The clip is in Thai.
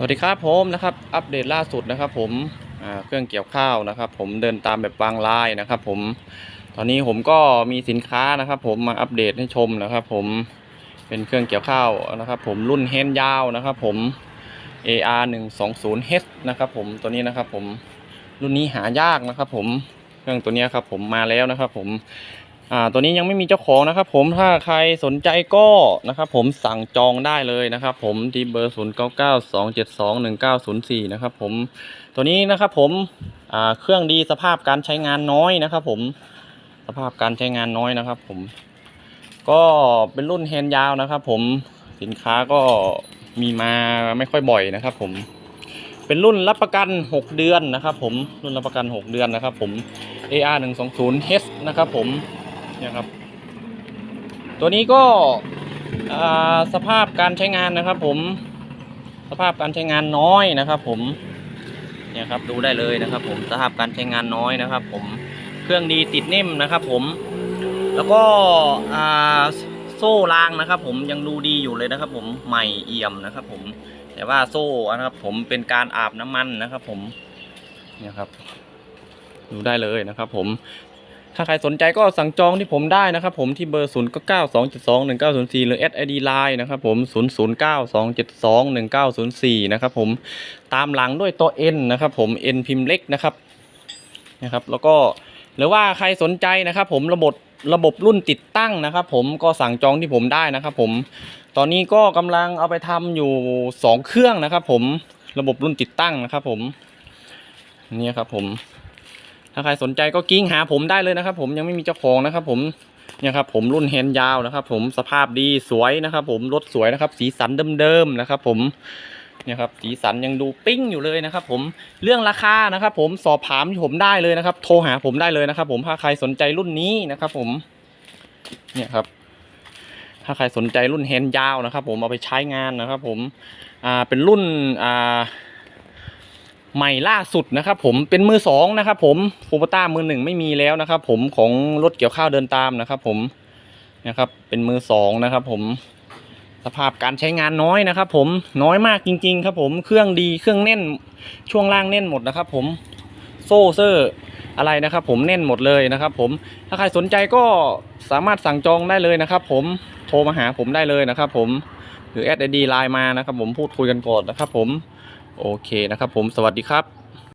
สวัสดีครับผมนะครับอัปเดตล่าสุดนะครับ ผมเครื่องเกี่ยวข้าวนะครับ ผมเดินตามแบบวางลายนะครับ ผมตอนนี้ผมก็มีสินค้านะครับ ผมมาอัปเดตให้ชมนะครับ ผมเป็นเครื่องเกี่ยวข้าวนะครับ ผมรุ่นเฮนยาวนะครับ ผม AR 1 2 0 H นะครับผมตัวนี้นะครับ ผมรุ่นนี้หายากนะครับ ผมเครื่องตัวนี้ครับ ผมมาแล้วนะครับ ผม อ่าตัวนี้ยังไม่มีเจ้าของนะครับ ผมถ้าใครสนใจก็นะครับผมสั่งจองได้เลยนะครับ ผมที่เบอร์ 0 9 9 2 7 2 1 9 0 4 นะครับผมตัวนี้นะครับผมอ่าเครื่องดีสภาพการใช้งานน้อยนะครับ ผมสภาพการใช้งานน้อยนะครับ ผม ก็เป็นรุ่นแฮนด์ยาวนะครับ ผมสินค้าก็มีมาไม่ค่อยบ่อยนะครับ ผมเป็นรุ่นรับประกัน 6 เดือนนะครับ ผมรุ่นรับประกัน 6 เดือนนะครับ ผม AR 1 2 0 H นะครับ ผม นี่ยครับ ตัวนี้ก็สภาพการใช้งานนะครับ ผมสภาพการใช้งานน้อยนะครับ ผมเนี่ยครับดูได้เลยนะครับ ผมสภาพการใช้งานน้อยนะครับ ผมเครื่องดีติดนิ่มนะครับ ผม แล้วก็โซ่รางนะครับ ผมยังดูดีอยู่เลยนะครับ ผมใหม่เอี่ยมนะครับ ผมแต่ว่าโซ่นะครับ ผมเป็นการอาบน้ำมันนะครับ ผมเนี่ยครับดูได้เลยนะครับ ผม ถ้าใครสนใจก็สั่งจองที่ผมได้นะครับผมที่เบอร์ 0 9 2 7 2 1 9 0 4 หรือ SID Line นะครับผม 0 0 9 2 7 2 1 9 0 4 นะครับผมตามหลังด้วยตัว N นะครับผม N พิมพ์เล็กนะครับนะครับ แล้วก็หรือว่าใครสนใจนะครับผมระบบระบบรุ่นติดตั้งนะครับผมก็สั่งจองที่ผมได้นะครับผมตอนนี้ก็กำลังเอาไปทำอยู่ 2 เครื่องนะครับผมระบบรุ่นติดตั้งนะครับผมนี่ครับผม ถ้าใครสนใจก็กิ้งหาผมได้เลยนะครับ ผมยังไม่มีเจ้าของนะครับ ผมเนี่ยครับผมรุ่นแฮนด์ยาวนะครับ ผมสภาพดีสวยนะครับ ผมรถสวยนะครับ สีสันเดิมๆนะครับ ผมเนี่ยครับสีสันยังดูปิ้งอยู่เลยนะครับ ผมเรื่องราคานะครับ ผมสอบถามผมได้เลยนะครับ โทรหาผมได้เลยนะครับ ผมถ้าใครสนใจรุ่นนี้นะครับ ผม เนี่ยครับ ถ้าใครสนใจรุ่นแฮนด์ยาวนะครับ ผมเอาไปใช้งานนะครับ ผมอ่าเป็นรุ่นอ่า ใหม่ล่าสุดนะครับผมเป็นมือสองนะครับผมโฟบต้ามือหนึ่งไม่มีแล้วนะครับผมของรถเกี่ยวข้าวเดินตามนะครับผมนะครับเป็นมือสองนะครับผมสภาพการใช้งานน้อยนะครับผมน้อยมากจริง ๆ ครับผมเครื่องดีเครื่องแน่นช่วงล่างแน่นหมดนะครับผมโซ่เซอร์อะไรนะครับผมแน่นหมดเลยนะครับผมถ้าใครสนใจก็สามารถสั่งจองได้เลยนะครับผมโทรมาหาผมได้เลยนะครับผมหรือแอดไอดีไลน์มานะครับผมพูดคุยกันก่อนนะครับผม โอเคนะครับผมสวัสดีครับ